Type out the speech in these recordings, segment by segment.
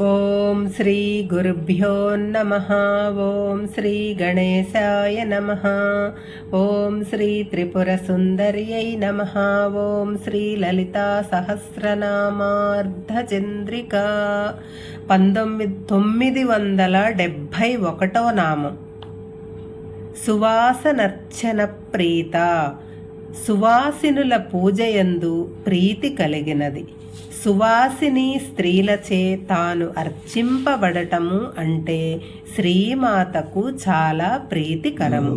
ఓం శ్రీ గురుభ్యో నమ. ఓం శ్రీ గణేశాయ నమ. ఓం శ్రీ త్రిపుర సుందర్యై నమ. ఓం శ్రీ లలితా సహస్రనామార్ధచంద్రిక. పంతొమ్మిది తొమ్మిది వందల డెబ్భై ఒకటో నామం. సువాసనర్చన ప్రీత. సువాసినుల పూజయందు ప్రీతి కలిగినది. సువాసిని స్త్రీలచే తాను అర్చింపబడటము అంటే శ్రీమాతకు చాలా ప్రీతికరము.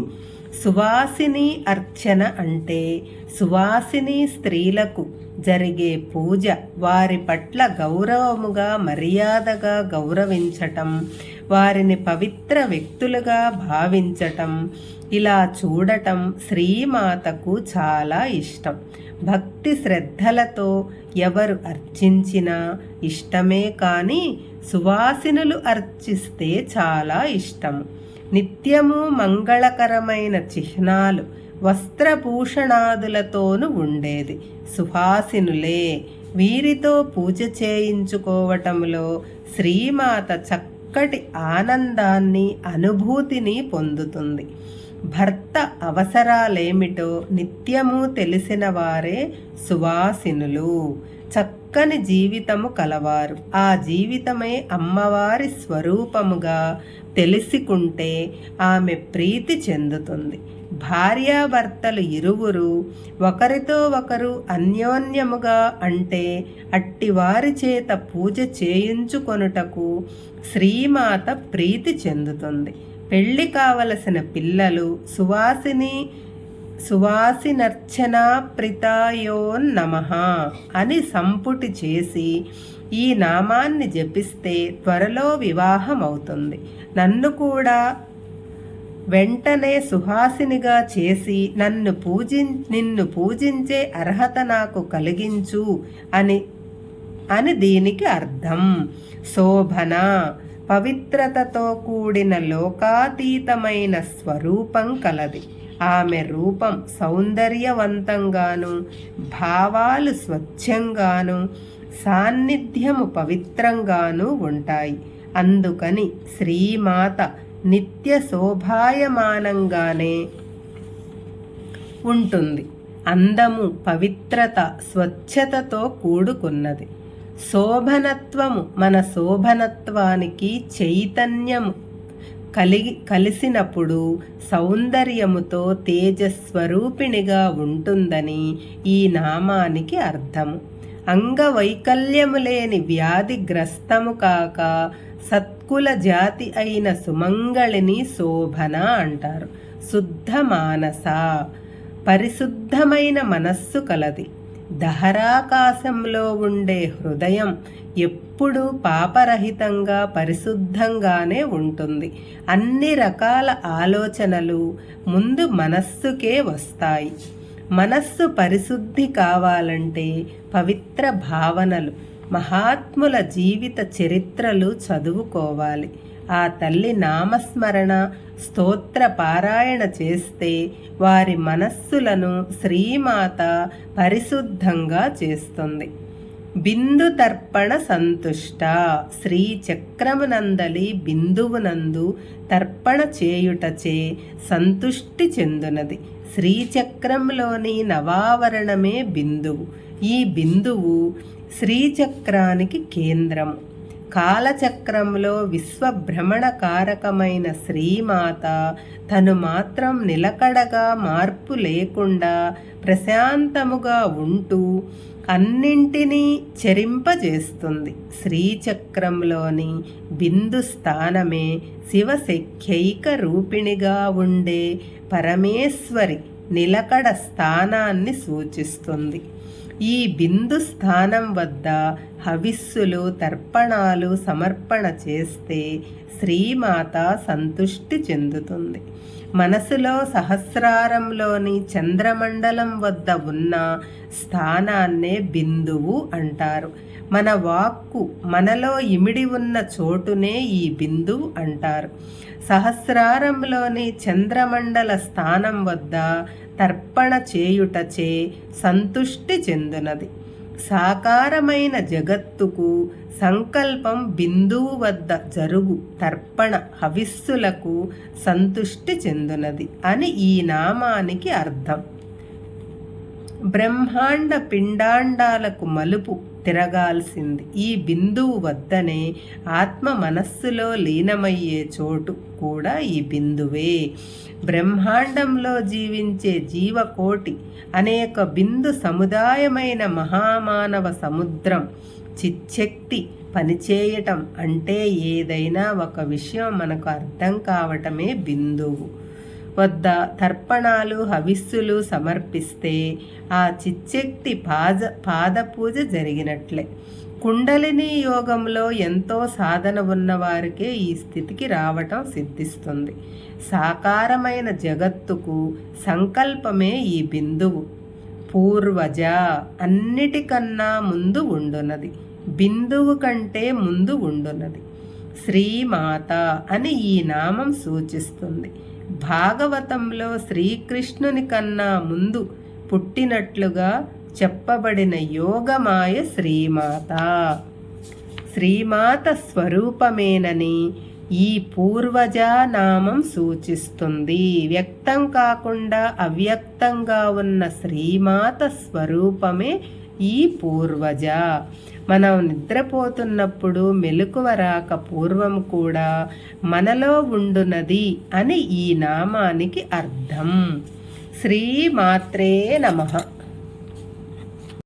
సువాసిని అర్చన అంటే సువాసిని స్త్రీలకు జరిగే పూజ వారి పట్ల గౌరవముగా మర్యాదగా గౌరవించటం వారిని పవిత్ర వ్యక్తులుగా భావించటం ఇలా చూడటం శ్రీమాతకు చాలా ఇష్టం. భక్తి శ్రద్ధలతో ఎవరు అర్చించినా ఇష్టమే కానీ సువాసినులు అర్చిస్తే చాలా ఇష్టం. నిత్యము మంగళకరమైన చిహ్నాలు వస్త్రభూషణాదులతోనూ ఉండేది. సుహాసినులే వీరితో పూజ చేయించుకోవటంలో శ్రీమాత చక్కటి ఆనందాన్ని అనుభూతిని పొందుతుంది. భర్త అవసరాలేమిటో నిత్యము తెలిసిన వారే సువాసినులు. చక్కని జీవితము కలవారు. ఆ జీవితమే అమ్మవారి స్వరూపముగా తెలిసికుంటే ఆమె ప్రీతి చెందుతుంది. భార్యాభర్తలు ఇరువురు ఒకరితో ఒకరు అన్యోన్యముగా అంటే అట్టివారి చేత పూజ చేయించుకొనుటకు శ్రీమాత ప్రీతి చెందుతుంది. పెళ్ళి కావలసిన పిల్లలు సువాసిని సువాసినర్చనా ప్రితాయోన్నమ అని సంపుటి చేసి ఈ నామాన్ని జపిస్తే త్వరలో వివాహం అవుతుంది నన్ను కూడా వెంటనే సుహాసినిగా చేసి నన్ను పూజి నిన్ను పూజించే అర్హత నాకు కలిగించు అని అని దీనికి అర్థం. శోభన పవిత్రతతో కూడిన లోకాతీతమైన స్వరూపం కలది. ఆమె రూపం సౌందర్యవంతంగాను భావాలు స్వచ్ఛంగాను సాన్నిధ్యము పవిత్రంగాను ఉంటాయి. అందుకని శ్రీమాత నిత్య శోభాయమానంగానే ఉంటుంది. అందము పవిత్రత స్వచ్ఛతతో కూడుకున్నది. శోభనత్వము మన శోభనత్వానికి చైతన్యము. కలిగి కలిసినప్పుడు సౌందర్యముతో తేజస్వరూపిణిగా ఉంటుందని ఈ నామానికి అర్థము. అంగవైకల్యము లేని వ్యాధిగ్రస్తము కాక సత్కుల జాతి అయిన సుమంగళిని శోభన అంటారు. శుద్ధ మానస పరిశుద్ధమైన మనస్సు కలది. దహరాకాశంలో ఉండే హృదయం ఎప్పుడూ పాపరహితంగా పరిశుద్ధంగానే ఉంటుంది. అన్ని రకాల ఆలోచనలు ముందు మనస్సుకే వస్తాయి. మనస్సు పరిశుద్ధి కావాలంటే పవిత్ర భావనలు మహాత్ముల జీవిత చరిత్రలు చదువుకోవాలి. ఆ తల్లి నామస్మరణ స్తోత్ర పారాయణ చేస్తే వారి మనస్సులను శ్రీమాత పరిశుద్ధంగా చేస్తుంది. బిందు తర్పణ సంతుష్ట శ్రీ చక్రమునందలి బిందువునందు తర్పణ చేయుటచే సంతుష్టి చెందునది. శ్రీచక్రంలోని నవావరణమే బిందువు. ఈ బిందువు శ్రీచక్రానికి కేంద్రము. కాలచక్రంలో విశ్వభ్రమణకారకమైన శ్రీమాత తను మాత్రం నిలకడగా మార్పు లేకుండా ప్రశాంతముగా ఉంటూ అన్నింటినీ చెరింపజేస్తుంది. శ్రీచక్రంలోని బిందు స్థానమే శివశక్యైక రూపిణిగా ఉండే పరమేశ్వరి నిలకడ స్థానాన్ని సూచిస్తుంది. ఈ బిందు స్థానం వద్ద హవిస్సులు తర్పణాలు సమర్పణ చేస్తే శ్రీమాత సంతుష్టి చెందుతుంది. మనసులో సహస్రారంలోని చంద్రమండలం వద్ద ఉన్న స్థానాన్నే బిందువు అంటారు. మన వాక్కు మనలో ఇమిడి ఉన్న చోటునే ఈ బిందువు అంటారు. సహస్రారంలోని చంద్రమండల స్థానం వద్ద తర్పణ చేయుటచే సంతుష్టి చెందునది. సాకారమైన జగత్తుకు సంకల్పం బిందువు వద్ద జరుగు తర్పణ హవిస్సులకు సంతుష్టి చెందునది అని ఈ నామానికి అర్థం. బ్రహ్మాండ పిండాండాలకు మలుపు తిరగాల్సింది. ఈ బిందువు వద్దనే ఆత్మ మనస్సులో లీనమయ్యే చోటు కూడా ఈ బిందువే. బ్రహ్మాండంలో జీవించే జీవకోటి అనేక బిందు సముదాయమైన మహామానవ సముద్రం. చిచ్చక్తి పనిచేయటం అంటే ఏదైనా ఒక విషయం మనకు అర్థం కావటమే బిందువు. వద్ద తర్పణాలు హవిస్సులు సమర్పిస్తే ఆ చిచ్చెక్తి పాద పాదపూజ జరిగినట్లే. కుండలిని యోగంలో ఎంతో సాధన ఉన్నవారికే ఈ స్థితికి రావటం సిద్ధిస్తుంది. సాకారమైన జగత్తుకు సంకల్పమే ఈ బిందువు. పూర్వజ అన్నిటికన్నా ముందు ఉండున్నది బిందువు కంటే ముందు ఉండున్నది శ్రీమాత అని ఈ నామం సూచిస్తుంది. భాగవతంలో శ్రీకృష్ణుని కన్నా ముందు పుట్టినట్లుగా చెప్పబడిన యోగమాయ శ్రీమాత. శ్రీమాత స్వరూపమేనని ఈ పూర్వజ నామం సూచిస్తుంది. వ్యక్తం కాకుండా అవ్యక్తంగా ఉన్న శ్రీమాత స్వరూపమే ఈ పూర్వజ. మనం నిద్రపోతున్నప్పుడు మెలకువ రాక పూర్వం కూడా మనలో ఉండునది అని ఈ నామానికి అర్థం. శ్రీమాత్రే నమః.